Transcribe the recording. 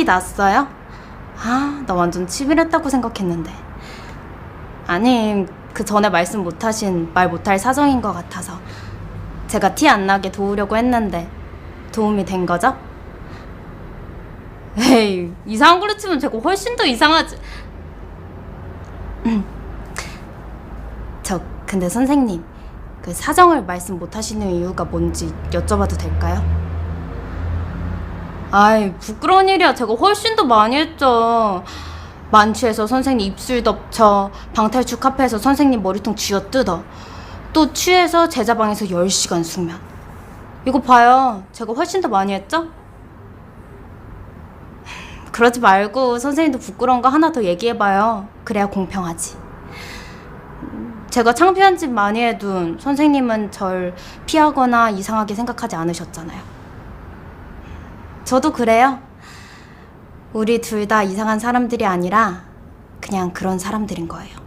티 났어요? 아, 나 완전 치밀했다고 생각했는데. 아니, 그 전에 말씀 못하신 말 못할 사정인 것 같아서 제가 티 안 나게 도우려고 했는데 도움이 된 거죠? 에이, 이상한 걸로 치면 제가 훨씬 더 이상하지. 음. 저, 근데 선생님, 그 사정을 말씀 못 하시는 이유가 뭔지 여쭤봐도 될까요? 아이, 부끄러운 일이야. 제가 훨씬 더 많이 했죠. 만취해서 선생님 입술 덮쳐, 방탈출 카페에서 선생님 머리통 쥐어 뜯어, 또 취해서 제자방에서 10시간 숙면. 이거 봐요. 제가 훨씬 더 많이 했죠? 그러지 말고 선생님도 부끄러운 거 하나 더 얘기해봐요. 그래야 공평하지. 음, 제가 창피한 짓 많이 해도 선생님은 절 피하거나 이상하게 생각하지 않으셨잖아요. 저도 그래요. 우리 둘 다 이상한 사람들이 아니라 그냥 그런 사람들인 거예요.